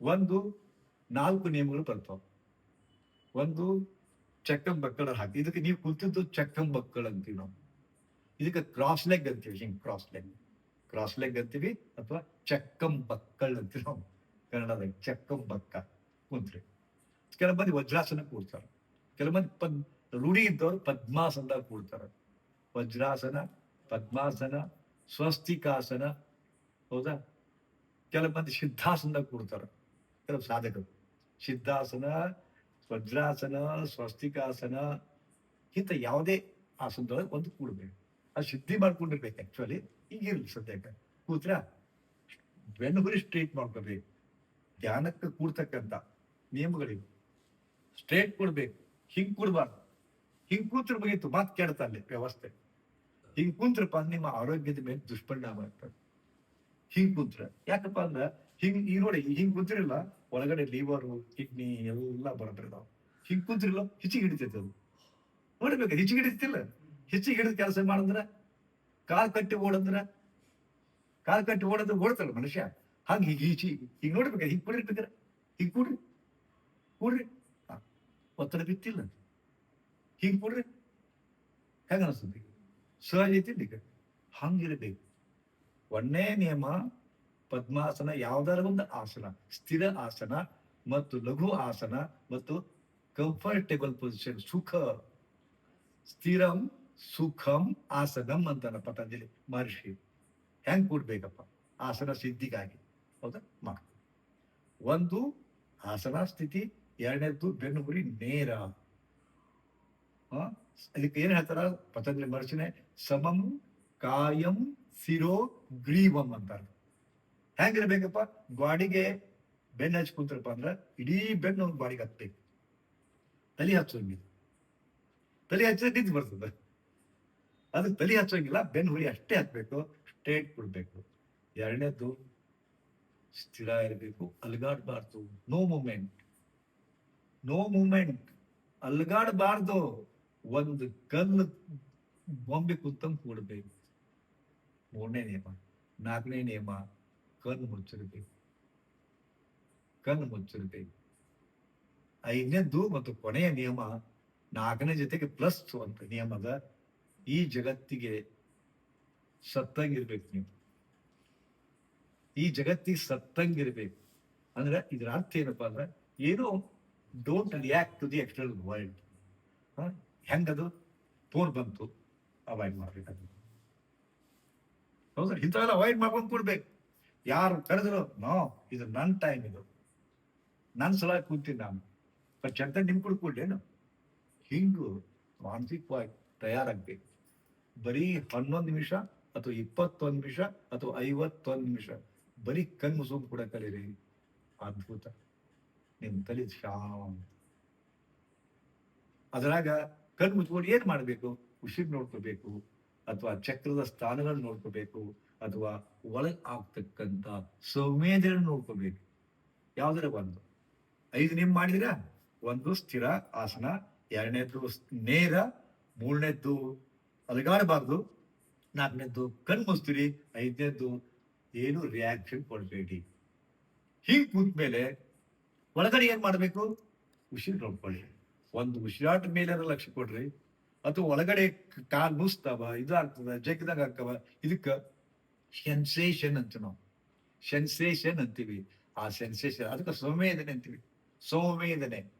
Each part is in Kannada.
ಒಂದು ನಾಲ್ಕು ನಿಯಮಗಳು ಬರ್ತಾವ ಒಂದು ಚಕ್ಕಂ ಬಕ್ಕಳ ಹಾಕಿ, ಇದಕ್ಕೆ ನೀವು ಕುಳಿತಿದ್ದು ಚಕ್ಕಂ ಬಕ್ಕಳ ಅಂತೀವಿ ನಾವು. ಇದಕ್ಕೆ ಕ್ರಾಸ್ ಲೆಗ್ ಅಂತೀವಿ, ಹಿಂಗೆ ಕ್ರಾಸ್ ಲೆಗ್ ಕ್ರಾಸ್ ಲೆಗ್ ಅಂತೀವಿ ಅಥವಾ ಚಕ್ಕಂ ಬಕ್ಕಳ ಅಂತೀವಿ ನಾವು. ಕನ್ನಡದಾಗ ಚಕ್ಕಂ ಬಕ್ಕ ಕುಂತ್ರಿ. ಕೆಲವು ಮಂದಿ ವಜ್ರಾಸನ ಕೂಡ್ತಾರೆ. ಕೆಲವು ಮಂದಿ ಪದ್, ರೂಢಿ ಇದ್ದವ್ರು ಪದ್ಮಾಸನದಾಗ ಕೂಡ್ತಾರೆ. ವಜ್ರಾಸನ, ಪದ್ಮಾಸನ, ಸ್ವಸ್ತಿಕಾಸನ, ಹೌದಾ? ಕೆಲವು ಮಂದಿ ಸಿದ್ಧಾಸನದಾಗ ಕೂಡ್ತಾರೆ. ಕೆಲವು ಸಾಧಕರು. ಸಿದ್ಧಾಸನ ವಜ್ರಾಸನ ಸ್ವಸ್ತಿಕಾಸನ, ಇಂಥ ಯಾವುದೇ ಆಸನದೊಳಗೆ ಒಂದು ಕೂಡಬೇಕು. ಅದು ಸಿದ್ಧಿ ಮಾಡ್ಕೊಂಡಿರ್ಬೇಕು ಆಕ್ಚುಲಿ ಈಗಿರಲಿ ಸದ್ಯಕ್ಕೆ. ಕೂತ್ರ ಬೆನ್ನುಗುರಿ ಸ್ಟ್ರೇಟ್ ಮಾಡ್ಕೋಬೇಕು. ಧ್ಯಾನಕ್ಕೆ ಕೂಡ್ತಕ್ಕಂಥ ನಿಯಮಗಳಿವೆ. ಸ್ಟ್ರೇಟ್ ಕೊಡ್ಬೇಕು. ಹಿಂಗೆ ಕೂಡ್ಬಾರ್ದು. ಹಿಂಗೆ ಕೂತ್ರ ಬಗ್ಗೆ ಮಾತು ಅಲ್ಲಿ ವ್ಯವಸ್ಥೆ. ಹಿಂಗೆ ಕುಂತ್ರಪ್ಪ ನಿಮ್ಮ ಆರೋಗ್ಯದ ಮೇಲೆ ದುಷ್ಪರಿಣಾಮ ಆಗ್ತದೆ. ಹಿಂಗೆ ಕೂತ್ರ. ಯಾಕಪ್ಪ ಅಂದ್ರ ಹಿಂಗ್ ಈಗ ನೋಡಿ, ಹಿಂಗ್ ಕುಂತಿರಲ್ಲ, ಒಳಗಡೆ ಲಿವರ್ ಕಿಡ್ನಿ ಎಲ್ಲ ಬರಬಿರ್ತಾವ ಹಿಂಗ್ ಕುಂತಿರಲ್ಲ, ಹಿಚ್ಚಿಗೆ ಹಿಡಿತೈತೆ ಅದು. ನೋಡ್ಬೇಕು ಹಿಚ್ಚಿಗೆ ಹಿಡಿತಿಲ್ಲ. ಹಿಚ್ಚಿಗೆ ಹಿಡಿದ ಕೆಲಸ ಮಾಡಂದ್ರ? ಕಾಲ್ ಕಟ್ಟಿ ಓಡಂದ್ರ? ಕಾಲ್ ಕಟ್ಟಿ ಓಡಂದ್ರೆ ಓಡ್ತಾಳ ಮನುಷ್ಯ. ಹಂಗ ಹೀಗೆ ಈಚಿ, ಹಿಂಗ್ ನೋಡ್ಬೇಕು ಹಿಂಗ್ ಕುಡಿರ್ಬೇಕಾರ? ಹಿಂಗ್ ಕೂಡ್ರಿ. ಕೂಡ್ರಿ. ಒತ್ತಡ ಬಿತ್ತಿಲ್ಲ. ಹಿಂಗ್ ಕೊಡ್ರಿ. ಹೆಂಗ ಅನಿಸ್ತದೆ ಸಹಜ ಐತಿ ಈಗ ಹಂಗಿರಬೇಕು. ಒಂದೇ ನಿಯಮ ಪದ್ಮಾಸನ ಯಾವ್ದಾರ ಒಂದು ಆಸನ, ಸ್ಥಿರ ಆಸನ ಮತ್ತು ಲಘು ಆಸನ ಮತ್ತು ಕಂಫರ್ಟೇಬಲ್ ಪೊಸಿಷನ್ ಸುಖ. ಸ್ಥಿರಂ ಸುಖಂ ಆಸನಂ ಅಂತಾನ ಪತಂಜಲಿ ಮಹರ್ಷಿ. ಹೆಂಗ್ ಕೂಡ್ಬೇಕಪ್ಪ? ಆಸನ ಸಿದ್ಧಿಗಾಗಿ. ಹೌದಾ? ಮಾಡ ಒಂದು ಆಸನ ಸ್ಥಿತಿ, ಎರಡನೇದ್ದು ಬೆನ್ನುಗುರಿ ನೇರ. ಅದಕ್ಕೆ ಏನ್ ಹೇಳ್ತಾರ ಪತಂಜಲಿ ಮಹರ್ಷಿನೇ? ಸಮಂ ಕಾಯಂ ಸಿರೋ ಗ್ರೀವಂ ಅಂತಾರ ಹೆಂಗಿರ್ಬೇಕಪ್ಪ? ಗಾಡಿಗೆ ಬೆನ್ನು ಹಚ್ಚಿ ಅಂದ್ರ ಇಡೀ ಬೆನ್ನು ಒಂದು ಬಾಡಿಗೆ ಹತ್ಬೇಕು. ತಲೆ ಹಚ್ಚೋಂಗಿಲ್ಲ. ತಲೆ ಹಚ್ಚಿದ್ರೆ ನಿಂತು ಬರ್ತದೆ. ಅದಕ್ಕೆ ತಲೆ ಹಚ್ಚೋಂಗಿಲ್ಲ, ಬೆನ್ನು ಹುಳಿ ಅಷ್ಟೇ ಹಚ್ಚಬೇಕು ಸ್ಟ್ರೇಟ್ ಕೊಡ್ಬೇಕು. ಎರಡನೇದು ಸ್ಥಿರ ಇರಬೇಕು, ಅಲ್ಗಾಡ್ಬಾರ್ದು. ನೋ ಮೂಮೆಂಟ್ ನೋ ಮೂಮೆಂಟ್ ಅಲ್ಗಾಡಬಾರ್ದು. ಒಂದು ಕಲ್ಲು ಬೊಂಬೆ ಕುಂತಂಗೆ ಕೂಡಬೇಕು. ಮೂರನೇ ನಿಯಮ. ನಾಲ್ಕನೇ ನಿಯಮ. ಕಣ್ಣು ಮುಚ್ಚಿರ್ಬೇಕು ಕಣ್ಣು ಮುಚ್ಚಿರ್ಬೇಕು ಐದನೇದ್ದು ಮತ್ತು ಕೊನೆಯ ನಿಯಮ, ನಾಲ್ಕನೇ ಜೊತೆಗೆ ಪ್ಲಸ್ ಅಂತ ನಿಯಮದ ಈ ಜಗತ್ತಿಗೆ ಸತ್ತಂಗಿರ್ಬೇಕು ನೀವು. ಈ ಜಗತ್ತಿಗೆ ಸತ್ತಂಗಿರ್ಬೇಕು. ಅಂದ್ರೆ ಇದರ ಅರ್ಥ ಏನಪ್ಪಾ ಅಂದ್ರೆ ಏನು don't react to the external world ಹೆಂಗದು? Phone ಬಂತು ಅವಾಯ್ಡ್ ಮಾಡ್ಬೇಕು ಹೌದಾ ಇಂಥವೆಲ್ಲ ಅವಾಯ್ಡ್ ಮಾಡ್ಕೊಂಡು ಕೊಡ್ಬೇಕು. ಯಾರು ಕರೆದ್ರು, ನೋ, ಇದು ನನ್ನ ಟೈಮ್ ಇದು. ನನ್ನ ಸಲ ಕೂತೀನಿ ನಾನು. ಬಟ್ ಚಂದ ನಿಮ್ ಕುಡ್ಕೊಂಡೇನು ಹಿಂಗು ಮಾನಸಿಕವಾಗಿ ತಯಾರಾಗ್ಬೇಕು. ಬರೀ ಹನ್ನೊಂದು ನಿಮಿಷ ಅಥವಾ ಇಪ್ಪತ್ತೊಂದು ನಿಮಿಷ ಅಥವಾ ಐವತ್ತೊಂದು ನಿಮಿಷ ಬರೀ ಕಣ್ಣು ಮುಸುಕು ಕೂಡ ಕಲೀರಿ ಅದ್ಭುತ. ನಿಮ್ ತಲೆ ಶಾಂತ. ಅದ್ರಾಗ ಕಣ್ಣು ಮುಚ್ಕೊಂಡು ಏನ್ ಮಾಡ್ಬೇಕು? ಉಸಿರು ನೋಡ್ಕೋಬೇಕು ಅಥವಾ ಚಕ್ರದ ಸ್ಥಾನಗಳನ್ನ ನೋಡ್ಕೋಬೇಕು. ಅಥವಾ ಒಳಗೆ ಆಗ್ತಕ್ಕಂಥ ಸಂವೇದನೆ ನೋಡ್ಕೋಬೇಕು. ಯಾವ್ದಾರ ಒಂದು. ಐದು ನಿಮ್ ಮಾಡಿದ್ರ ಒಂದು ಸ್ಥಿರ ಆಸನ, ಎರಡನೇದ್ದು ನೇರ, ಮೂರನೇದ್ದು ಅಲಗಾಡಬಾರ್ದು, ನಾಲ್ಕನೇದ್ದು ಕಣ್ಮುಸ್ತೀರಿ ಐದನೇದ್ದು ಏನು ರಿಯಾಕ್ಷನ್ ಕೊಡ್ಬೇಡಿ. ಕೂತ ಮೇಲೆ ಒಳಗಡೆ ಏನು ಮಾಡಬೇಕು? ಉಸಿರು ನೋಡ್ಕೊಳ್ಳಿ. ಒಂದು ಉಸಿರಾಟ ಮೇಲೆ ಲಕ್ಷ್ಯ ಕೊಡ್ರಿ. ಅಥವಾ ಒಳಗಡೆ ಕಾಲು ಮುಸ್ತಾವ ಇದಾಗ್ತದ, ಜಗ್ಗಿದಾಗ ಆಗ್ತವ, ಇದಕ್ಕ ಸೆನ್ಸೇಷನ್ ಅಂತ ನಾವು. ಸೆನ್ಸೇಷನ್ ಅಂತೀವಿ. ಆ ಸೆನ್ಸೇಷನ್ ಅದಕ್ಕೆ ಸಂವೇದನೆ ಅಂತೀವಿ. ಸಂವೇದನೆ.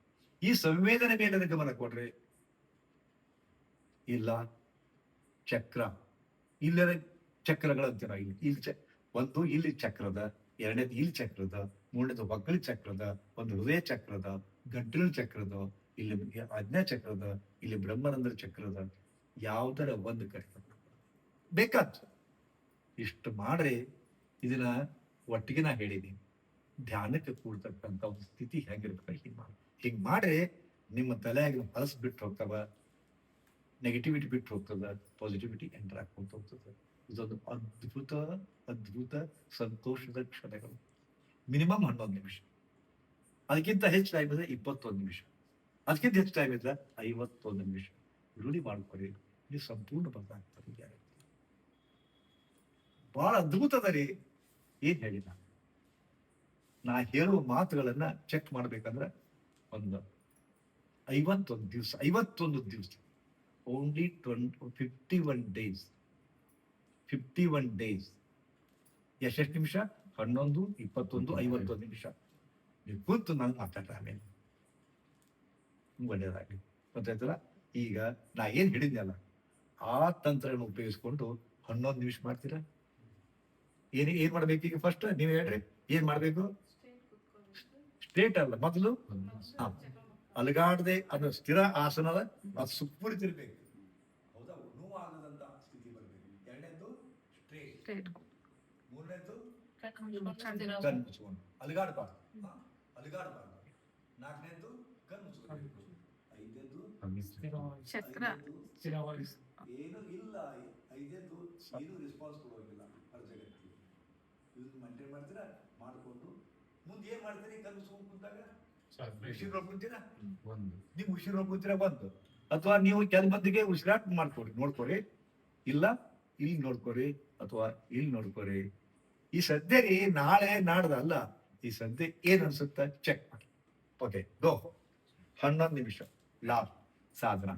ಈ ಸಂವೇದನೆ ಮೇಲೆ ಗಮನ ಕೊಡ್ರಿ. ಇಲ್ಲ, ಚಕ್ರ. ಇಲ್ಲದ ನಾವು ಇಲ್ಲಿ. ಇಲ್ಲಿ ಚ, ಒಂದು ಇಲ್ಲಿ ಚಕ್ರದ, ಎರಡನೇದು ಇಲ್ಲಿ ಚಕ್ರದ, ಮೂರನೇದು ಒಕ್ಕಳಿ ಚಕ್ರದ, ಒಂದು ಹೃದಯ ಚಕ್ರದ, ಗಂಟಲು ಚಕ್ರದ, ಇಲ್ಲಿ ಅಜ್ಞಾ ಚಕ್ರದ, ಇಲ್ಲಿ ಬ್ರಹ್ಮರಂಧ್ರ ಚಕ್ರದ, ಯಾವುದರ ಒಂದು ಕಷ್ಟ ಬೇಕಾದ್ ಇಷ್ಟು ಮಾಡ್ರಿ, ಇದನ್ನ ಒಟ್ಟಿಗೆ ನಾ ಹೇಳಿದೀನಿ ಧ್ಯಾನಕ್ಕೆ ಕೂಡ್ತಕ್ಕಂಥ ಒಂದು ಸ್ಥಿತಿ ಹೆಂಗಿರ್ಬೇಕು ಹಿಂಗೆ ಮಾಡಿ. ಹಿಂಗೆ ಮಾಡ್ರಿ, ನಿಮ್ಮ ತಲೆಯಾಗಿನ ಹಲಸು ಬಿಟ್ಟು ಹೋಗ್ತಾವ ನೆಗೆಟಿವಿಟಿ ಬಿಟ್ಟು ಹೋಗ್ತದ ಪಾಸಿಟಿವಿಟಿ ಎಂಟರ್ ಹಾಕೊಂತ ಹೋಗ್ತದೆ. ಇದೊಂದು ಅದ್ಭುತ ಅದ್ಭುತ ಸಂತೋಷದ ಕ್ಷಣಗಳು. ಮಿನಿಮಮ್ ಹನ್ನೊಂದು ನಿಮಿಷ. ಅದಕ್ಕಿಂತ ಹೆಚ್ಚು ಟೈಮ್ ಇದ್ರೆ ಇಪ್ಪತ್ತೊಂದು ನಿಮಿಷ. ಅದಕ್ಕಿಂತ ಹೆಚ್ಚು ಟೈಮ್ ಇದ್ರೆ ಐವತ್ತೊಂದು ನಿಮಿಷ. ರೂಢಿ ಮಾಡ್ಕೊಳ್ಳಿ ನೀವು ಸಂಪೂರ್ಣ ಬದಲಾಗ್ತದೆ ಬಹಳ ಅದ್ಭುತ ಅದ ರೀ ಏನ್ ಹೇಳಿ ನಾನು ನಾ ಹೇಳುವ ಮಾತುಗಳನ್ನ ಚೆಕ್ ಮಾಡ್ಬೇಕಂದ್ರೆ ಒಂದು ಐವತ್ತೊಂದು ದಿವಸ ಐವತ್ತೊಂದು ದಿವಸ only twenty fifty one days fifty one days ಎಷ್ಟೆಷ್ಟು ನಿಮಿಷ? ಹನ್ನೊಂದು ಇಪ್ಪತ್ತೊಂದು ಐವತ್ತೊಂದು ನಿಮಿಷ. ನೀವು ಕೂತು ನಾನು ಮಾತಾಡ್ತಾ ಆಮೇಲೆ. ಒಳ್ಳೇದಾಗಲಿ. ಗೊತ್ತಾಯ್ತಲ್ಲ? ಈಗ ನಾ ಏನು ಹೇಳಿದ್ನಲ್ಲ ಆ ತಂತ್ರವನ್ನು ಉಪಯೋಗಿಸ್ಕೊಂಡು ಹನ್ನೊಂದು ನಿಮಿಷ ಮಾಡ್ತೀರಾ? ಏನ್ ಏನ್ ಮಾಡ್ಬೇಕು ಈಗ ಫಸ್ಟ್ ನೀವು ಹೇಳ್ರಿ. ಏನ್ ಮಾಡ್ಬೇಕು? ಸ್ಟ್ರೇಟ್ ಅಲ್ಲ ಮೊದಲು? ಹಾ. ಅಲಗಾಡದೆ ಅದು ಸ್ಥಿರ ಆಸನದ ಅದು ಸುಪ್ಪುರಿತಿರ್ಬೇಕು ಹೌದಾ? ನೋವಾಗದಂತ ಸ್ಥಿತಿ ಬರಬೇಕು. ಎರಡನೇದ್ದು ಸ್ಟ್ರೇಟ್. Continue. ಕಣ್ಣು ಮುಚ್ಕೊಂಡು. ಅಲಗಾಡಬಾರ್ದು. ಅಲಗಾಡಬಾರ್ದು. ನಾಲ್ಕನೇದ್ದು ಕಣ್ಣು ಐದನೇದ್ದು ಏನು ಇಲ್ಲ. ಐದೇದು ಏನು ರೆಸ್ಪಾನ್ಸ್ ಕೊಡೋಗಿಲ್ಲ ಅರ್ಜಗತ್ತಿ ಇದು ಮೇಂಟೈನ್ ಮಾಡ್ತೀರಾ? ಮಾಡಿಕೊಂಡು. ಮುಂದೆ ಏನು ಮಾಡ್ತೀರಿ? ಸುಮ್ಮ ಕುಂತಾಗ? ಉಸಿರು ಹೋಗ್ತೀರಾ ಒಂದು ನೀವು ಉಸಿರು ಹೋಗ್ತೀರಾ ಬಂತು ಅಥವಾ ನೀವು ಕೆಲ ಮಂದಿಗೆ ಉಸಿರಾಟ ಮಾಡ್ಕೊಡಿ ನೋಡ್ಕೊರಿ. ಇಲ್ಲ ಇಲ್ಲಿ ನೋಡ್ಕೊರಿ. ಅಥವಾ ಇಲ್ಲಿ ನೋಡ್ಕೊರಿ. ಈ ಸದ್ಯ ರೀ ನಾಳೆ ನಾಡ್ದ ಅಲ್ಲ ಈ ಸದ್ಯ ಏನ್ ಅನ್ಸುತ್ತ? ಚೆಕ್ ಮಾಡಿ. ಓಕೆ ಗೋ ಹನ್ನೊಂದು ನಿಮಿಷ. ಲಾಭ. ಸಾಧನ.